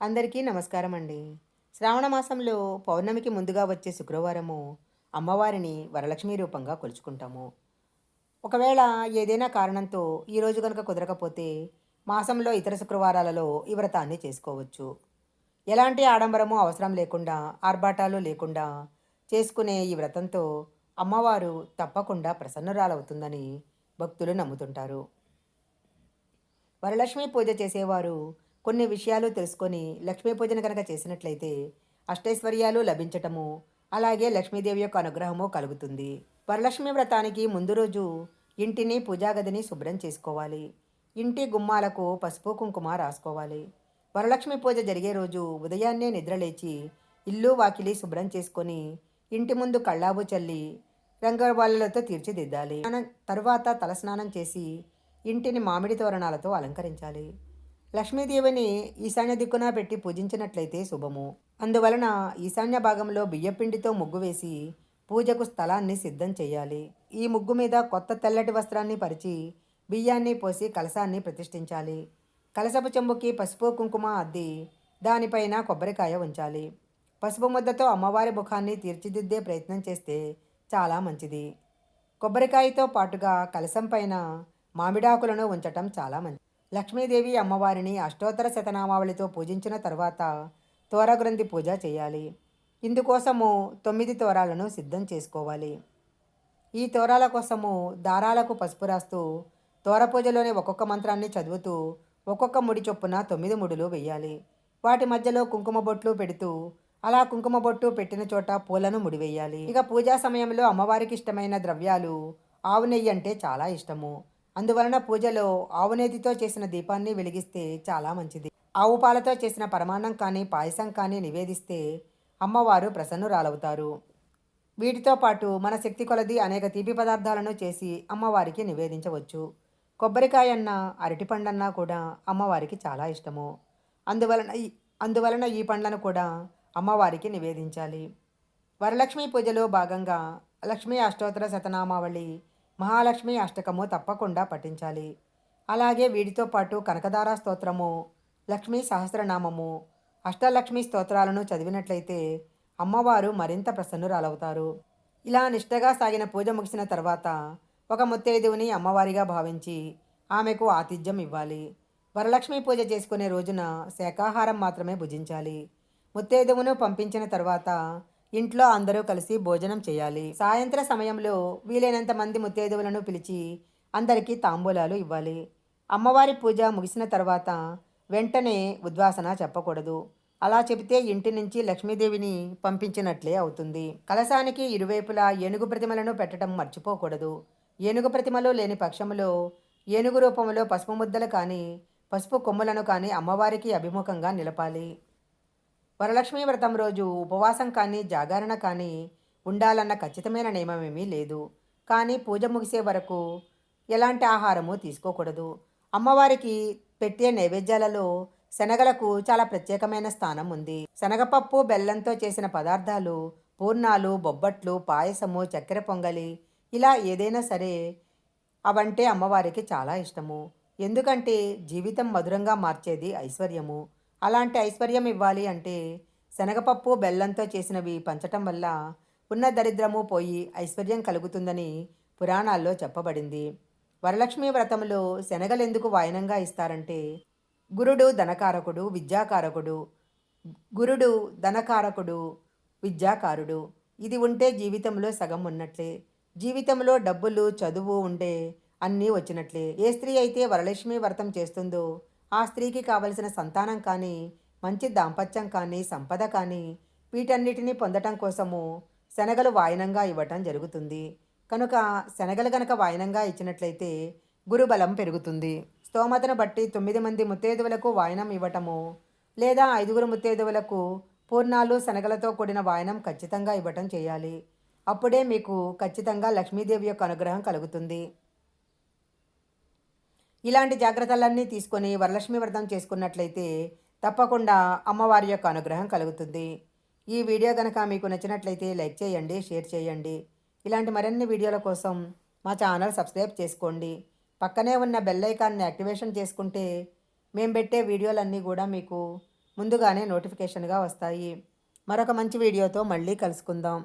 అందరికీ నమస్కారం అండి శ్రావణ మాసంలో పౌర్ణమికి ముందుగా వచ్చే శుక్రవారము అమ్మవారిని వరలక్ష్మి రూపంగా కొలుచుకుంటాము. ఒకవేళ ఏదైనా కారణంతో ఈరోజు కనుక కుదరకపోతే మాసంలో ఇతర శుక్రవారాలలో ఈ వ్రతాన్ని చేసుకోవచ్చు. ఎలాంటి ఆడంబరము అవసరం లేకుండా ఆర్భాటాలు లేకుండా చేసుకునే ఈ వ్రతంతో అమ్మవారు తప్పకుండా ప్రసన్నురాలవుతుందని భక్తులు నమ్ముతుంటారు. వరలక్ష్మి పూజ చేసేవారు కొన్ని విషయాలు తెలుసుకొని లక్ష్మీ పూజను కనుక చేసినట్లయితే అష్టైశ్వర్యాలు లభించటము అలాగే లక్ష్మీదేవి యొక్క అనుగ్రహము కలుగుతుంది. వరలక్ష్మి వ్రతానికి ముందు రోజు ఇంటిని పూజాగదిని శుభ్రం చేసుకోవాలి. ఇంటి గుమ్మాలకు పసుపు కుంకుమ రాసుకోవాలి. వరలక్ష్మి పూజ జరిగే రోజు ఉదయాన్నే నిద్రలేచి ఇల్లు వాకిలి శుభ్రం చేసుకొని ఇంటి ముందు కళ్ళాబు చల్లి రంగవాళ్ళతో తీర్చిదిద్దాలి. తరువాత తలస్నానం చేసి ఇంటిని మామిడి తోరణాలతో అలంకరించాలి. లక్ష్మీదేవిని ఈశాన్య దిక్కున పెట్టి పూజించినట్లయితే శుభము. అందువలన ఈశాన్య భాగంలో బియ్యపిండితో ముగ్గు వేసి పూజకు స్థలాన్ని సిద్ధం చేయాలి. ఈ ముగ్గు మీద కొత్త తెల్లటి వస్త్రాన్ని పరిచి బియ్యాన్ని పోసి కలసాన్ని ప్రతిష్ఠించాలి. కలసపు చెంబుకి పసుపు కుంకుమ అద్ది దానిపైన కొబ్బరికాయ ఉంచాలి. పసుపు ముద్దతో అమ్మవారి ముఖాన్ని తీర్చిదిద్దే ప్రయత్నం చేస్తే చాలా మంచిది. కొబ్బరికాయతో పాటుగా కలసం పైన మామిడాకులను ఉంచటం చాలా మంచిది లక్ష్మీదేవి అమ్మవారిని అష్టోత్తర శతనామావళితో పూజించిన తర్వాత తోరగ్రంథి పూజ చేయాలి. ఇందుకోసము తొమ్మిది తోరాలను సిద్ధం చేసుకోవాలి. ఈ తోరాల కోసము దారాలకు పసుపు రాస్తూ తోర పూజలోని ఒక్కొక్క మంత్రాన్ని చదువుతూ ఒక్కొక్క ముడి చొప్పున తొమ్మిది ముడులు వేయాలి వాటి మధ్యలో కుంకుమ బొట్లు పెడుతూ అలా కుంకుమ బొట్టు పెట్టిన చోట పూలను ముడివేయాలి ఇక పూజా సమయంలో అమ్మవారికి ఇష్టమైన ద్రవ్యాలు ఆవు నెయ్యి అంటే చాలా ఇష్టము. అందువలన పూజలో ఆవు చేసిన దీపాన్ని వెలిగిస్తే చాలా మంచిది. ఆవు పాలతో చేసిన పరమాన్నం కానీ పాయసం కానీ నివేదిస్తే అమ్మవారు ప్రసన్నురాలవుతారు. వీటితో పాటు మన శక్తి కొలది అనేక తీపి పదార్థాలను చేసి అమ్మవారికి నివేదించవచ్చు. కొబ్బరికాయ అరటి అరటిపండన్నా కూడా అమ్మవారికి చాలా ఇష్టము. అందువలన అందువలన ఈ పండ్లను కూడా అమ్మవారికి నివేదించాలి. వరలక్ష్మి పూజలో భాగంగా లక్ష్మీ అష్టోత్తర శతనామావళి మహాలక్ష్మి అష్టకము తప్పకుండా పఠించాలి. అలాగే వీటితో పాటు కనకదార స్తోత్రము లక్ష్మీ సహస్రనామము అష్టలక్ష్మి స్తోత్రాలను చదివినట్లయితే అమ్మవారు మరింత ప్రసన్నురాలవుతారు. ఇలా నిష్టగా సాగిన పూజ ముగిసిన తర్వాత ఒక ముత్తైదువుని అమ్మవారిగా భావించి ఆమెకు ఆతిథ్యం ఇవ్వాలి. వరలక్ష్మి పూజ చేసుకునే రోజున శాకాహారం మాత్రమే భుజించాలి. ముత్తైదువును పంపించిన తర్వాత ఇంట్లో అందరూ కలిసి భోజనం చేయాలి. సాయంత్ర సమయంలో వీలైనంత మంది ముత్తైదువులను పిలిచి అందరికీ తాంబూలాలు ఇవ్వాలి. అమ్మవారి పూజ ముగిసిన తర్వాత వెంటనే ఉద్వాసన చెప్పకూడదు. అలా చెబితే ఇంటి నుంచి లక్ష్మీదేవిని పంపించినట్లే అవుతుంది. కలశానికి ఇరువైపులా ఏనుగు ప్రతిమలను పెట్టడం మర్చిపోకూడదు. ఏనుగు ప్రతిమలు లేని పక్షంలో ఏనుగు రూపంలో పసుపు ముద్దలు కానీ పసుపు కొమ్ములను కానీ అమ్మవారికి అభిముఖంగా నిలపాలి. వరలక్ష్మి వ్రతం రోజు ఉపవాసం కానీ జాగరణ కానీ ఉండాలన్న ఖచ్చితమైన నియమమేమీ లేదు. కానీ పూజ ముగిసే వరకు ఎలాంటి ఆహారము తీసుకోకూడదు. అమ్మవారికి పెట్టే నైవేద్యాలలో శనగలకు చాలా ప్రత్యేకమైన స్థానం ఉంది. శనగపప్పు బెల్లంతో చేసిన పదార్థాలు పూర్ణాలు బొబ్బట్లు పాయసము చక్కెర పొంగలి ఇలా ఏదైనా సరే అవంటే అమ్మవారికి చాలా ఇష్టము. ఎందుకంటే జీవితం మధురంగా మార్చేది ఐశ్వర్యము. అలాంటి ఐశ్వర్యం ఇవ్వాలి అంటే శనగపప్పు బెల్లంతో చేసినవి పంచటం వల్ల ఉన్న దరిద్రము పోయి ఐశ్వర్యం కలుగుతుందని పురాణాల్లో చెప్పబడింది. వరలక్ష్మి వ్రతంలో శనగలు ఎందుకు వాయనంగా ఇస్తారంటే గురుడు ధనకారకుడు విద్యాకారకుడు గురుడు ధనకారకుడు విద్యాకారుడు. ఇది ఉంటే జీవితంలో సగం ఉన్నట్లే. జీవితంలో డబ్బులు చదువు ఉంటే అన్నీ వచ్చినట్లే. ఏ స్త్రీ అయితే వరలక్ష్మి వ్రతం చేస్తుందో ఆ స్త్రీకి కావలసిన సంతానం కానీ మంచి దాంపత్యం కానీ సంపద కానీ వీటన్నిటిని పొందటం కోసము శనగలు వాయనంగా ఇవ్వటం జరుగుతుంది. కనుక శనగలు గనక వాయనంగా ఇచ్చినట్లయితే గురుబలం పెరుగుతుంది. స్తోమతను బట్టి తొమ్మిది మంది ముత్తేదువులకు వాయనం ఇవ్వటము లేదా ఐదుగురు ముత్తేదువులకు పూర్ణాలు శనగలతో కూడిన వాయనం ఖచ్చితంగా ఇవ్వటం చేయాలి. అప్పుడే మీకు ఖచ్చితంగా లక్ష్మీదేవి యొక్క అనుగ్రహం కలుగుతుంది. ఇలాంటి జాగ్రత్తలన్నీ తీసుకొని వరలక్ష్మి వ్రతం చేసుకున్నట్లయితే తప్పకుండా అమ్మవారి యొక్క అనుగ్రహం కలుగుతుంది. ఈ వీడియో కనుక మీకు నచ్చినట్లయితే లైక్ చేయండి షేర్ చేయండి. ఇలాంటి మరిన్ని వీడియోల కోసం మా ఛానల్ సబ్స్క్రైబ్ చేసుకోండి. పక్కనే ఉన్న బెల్ ఐకాన్ని యాక్టివేషన్ చేసుకుంటే మేము పెట్టే వీడియోలన్నీ కూడా మీకు ముందుగానే నోటిఫికేషన్గా వస్తాయి. మరొక మంచి వీడియోతో మళ్ళీ కలుసుకుందాం.